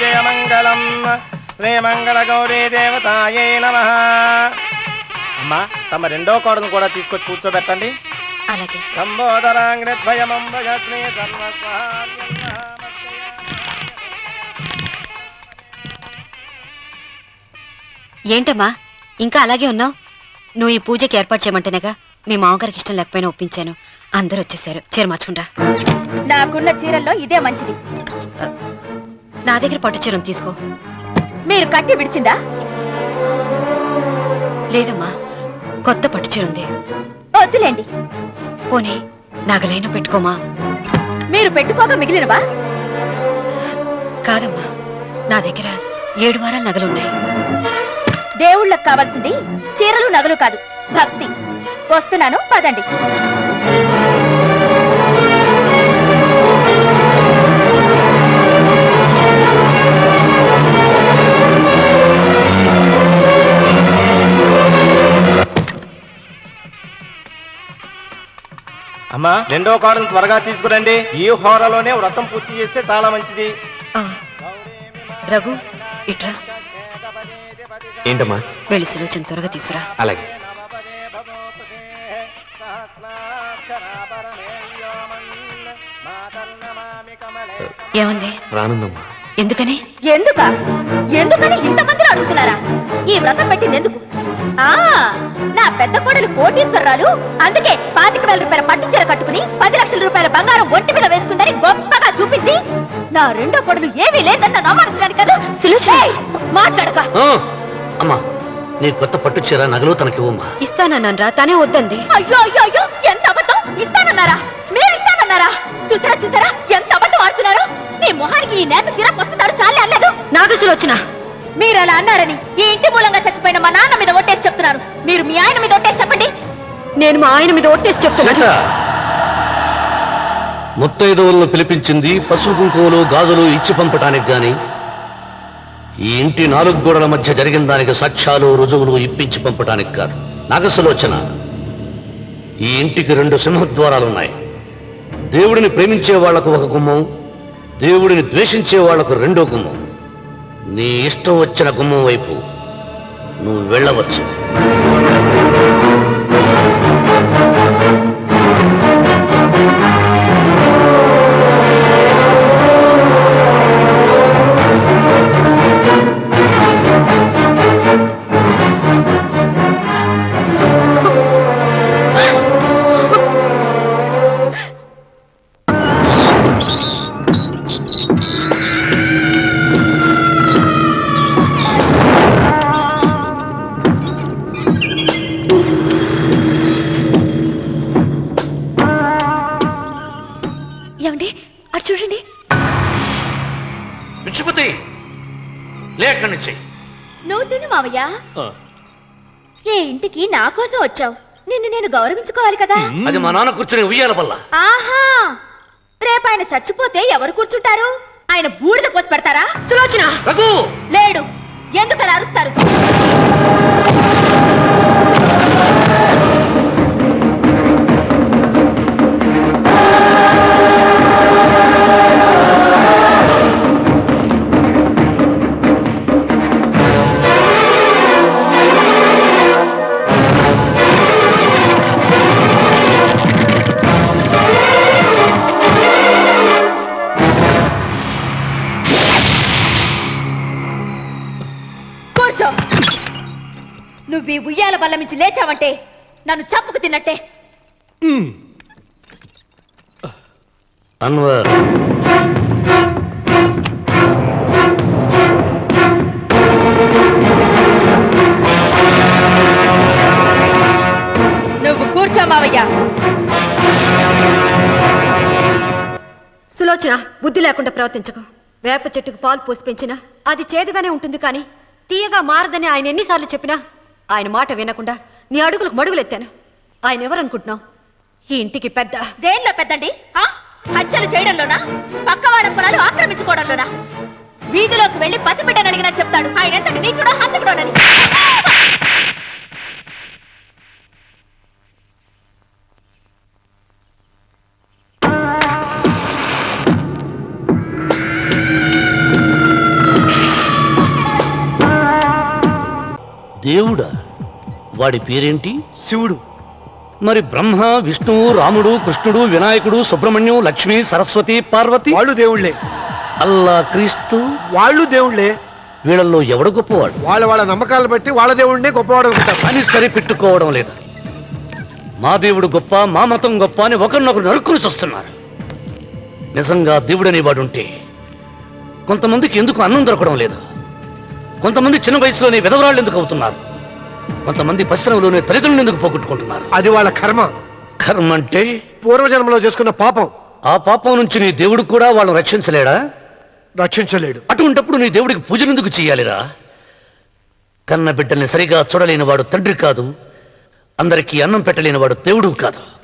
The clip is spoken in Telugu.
జయమంగళం శ్రీమంగళ గౌరీ దేవతాయై నమ అమ్మా తమ రెండో కోడను కూడా తీసుకొచ్చి కూర్చోబెట్టండి. అలాగే. శ్రీ ఏంటమ్మా ఇంకా అలాగే ఉన్నావు? నువ్వు ఈ పూజకి ఏర్పాటు చేయమంటేనేగా? మీ మామగారికి ఇష్టం లేకపోయినా ఒప్పించాను. అందరూ వచ్చేసారు. చీర మార్చుకుంటా. నాకున్న చీరల్లో ఇదే మంచిది. నా దగ్గర పట్టు చీరను తీసుకో. మీరు కట్టి విడిచిందా? లేదమ్మా కొత్త పట్టు చీర ఉంది. వద్దులేండి. పోనీ నగలైనా పెట్టుకోమా? మీరు పెట్టుకోక మిగిలినవా? కాదమ్మా నా దగ్గర ఏడు వారాల నగలున్నాయి దేవుళ్ళకు కావాల్సింది చీరలు నగలు కాదు భక్తి. వస్తున్నాను పదండి. అమ్మా రెండో కోడను త్వరగా తీసుకురండి. ఈ హోరలోనే వ్రతం పూర్తి చేస్తే చాలా మంచిది. రఘు ఇట్రా. ఏంటమ్మా? వెళ్ళి సులోచన త్వరగా తీసురా. అలాగే. ఏముంది రానుందమ్మా. ఎందుకని? ఎందుక? ఎందుకని ఇంతమందిని అడుగుతున్నారా? ఈ వ్రతం పెట్టింది ఎందుకు? ఆ నా పెద్ద కోడలు కోటీశ్వరరాలు అందుకే పాతిక వేల రూపాయల పట్టు చీర కట్టుకుని పది లక్షల రూపాయల బంగారం ఒంటి మీద వేసుకుందని గొప్పగా చూపించి నా రెండో కోడలు ఏమీ లేదన్న నమ్మకం కదా? మాట్లాడక. అమ్మా. నీ కొత్త పట్టు చీర నగలు తనకి ఇవ్వమ్మా. ఇస్తానన్నారా తనే వద్దంది. అయ్యో అయ్యో అయ్యో ఎంత అబద్ధం? ఇస్తానన్నారా? మీరు ఇస్తానన్నారా చూసారా చూసారా ఎంత అబద్ధం ఆడుతున్నారు? మీ మొహానికి ఈ నేత చీర వస్తున్నారు చాలే అల్లదు నాగ సులోచన మీరు అలా అన్నారని? ఈ ఇంటి మూలంగా చచ్చిపోయిన మా నాన్న మీద ఒట్టేసి చెప్తున్నారు. మీరు మీ ఆయన మీద ఒట్టేసి చెప్పండి. నేను మా ఆయన మీద ఒట్టేసి చెప్తున్నాను ముత్తైదవులను పిలిపించింది పసుపు కుంకుమలు గాజులు ఇచ్చి పంపటానికి గాని ఈ ఇంటి నాలుగు గోడల మధ్య జరిగిన దానికి సాక్ష్యాలు రుజువులు ఇప్పించి పంపటానికి కాదు. నాగసులోచన. ఈ ఇంటికి రెండు సింహద్వారాలున్నాయి. దేవుడిని ప్రేమించే వాళ్ళకు ఒక గుమ్మం దేవుడిని ద్వేషించే వాళ్ళకు రెండో గుమ్మం. నీ ఇష్టం వచ్చిన గుమ్మం వైపు నువ్వు వెళ్ళవచ్చు. లే అక్కడి నుంచి. నువ్వు తిను మావయ్య ఏ ఇంటికి నా కోసం వచ్చావు? నిన్ను నేను గౌరవించుకోవాలి కదా? అది మా నాన్న కూర్చుని ఉయ్యాల వల్ల ఆహా! రేపు ఆయన చచ్చిపోతే ఎవరు కూర్చుంటారు? ఆయన బూడిద పోసి పెడతారా? సులోచన! రఘు! లేడు. ఎందుకు అలా అరుస్తారు? కూర్చో. నువ్వు ఈ ఉయ్యాల బల్ల నుంచి లేచావంటే నన్ను చంపుకు తిన్నట్టే. అన్వర్. నువ్వు కూర్చో మావయ్య. సులోచన బుద్ధి లేకుండా ప్రవర్తించకు. వేప చెట్టుకు పాలు పోసి పెంచినా అది చేదుగానే ఉంటుంది కానీ తీయగా మారదని ఆయన ఎన్నిసార్లు చెప్పినా ఆయన మాట వినకుండా నీ అడుగులకు మడుగులెత్తాను. ఆయన ఎవరనుకుంటున్నావు? ఈ ఇంటికి పెద్ద దేనిలో పెద్దండి? ఆ? హత్యలు చేయడంలోనా? పక్క వాళ్ళ పొలాలు ఆక్రమించుకోవడంలోనా? వీధిలోకి వెళ్ళి పసిబిడ్డని అడిగినా చెప్తాడు. ఆయన ఎంతటి నీచుడో హంతకుడోనని దేవుడా? వాడి పేరేంటి? శివుడు. మరి బ్రహ్మ విష్ణువు రాముడు కృష్ణుడు వినాయకుడు సుబ్రహ్మణ్యం లక్ష్మి సరస్వతి పార్వతి? వాళ్ళు దేవుళ్ళే. అల్లా క్రీస్తు? వాళ్ళు దేవుళ్ళే. వీళ్ళల్లో ఎవడు గొప్పవాడు? వాళ్ళ వాళ్ళ నమ్మకాలు బట్టి వాళ్ళ దేవుడినే గొప్పవాడు అనుకుంటారు. అని సరిపెట్టుకోవడం లేదు? మా దేవుడు గొప్ప మా మతం గొప్ప అని ఒకరినొకరు నరుక్కుని చూస్తున్నారు. నిజంగా దేవుడనే వాడుంటే కొంతమందికి ఎందుకు అన్నం దొరకడం లేదు? కొంతమంది చిన్న వయసులోనే విధవరాళ్ళు ఎందుకు అవుతున్నారు? కొంతమంది పశ్చిమలోనే తల్లిదండ్రులు ఎందుకు పోగొట్టుకుంటున్నారు? అది వాళ్ళ కర్మ. కర్మ అంటే? పూర్వజన్మలో చేసుకున్న పాపం. ఆ పాపం నుంచి నీ దేవుడు కూడా వాళ్ళని రక్షించలేడా? రక్షించలేడు. అటువంటప్పుడు నీ దేవుడికి పూజలెందుకు చేయాలిరా? కన్న బిడ్డల్ని సరిగా చూడలేని వాడు తండ్రి కాదు. అందరికీ అన్నం పెట్టలేని వాడు దేవుడు కాదు.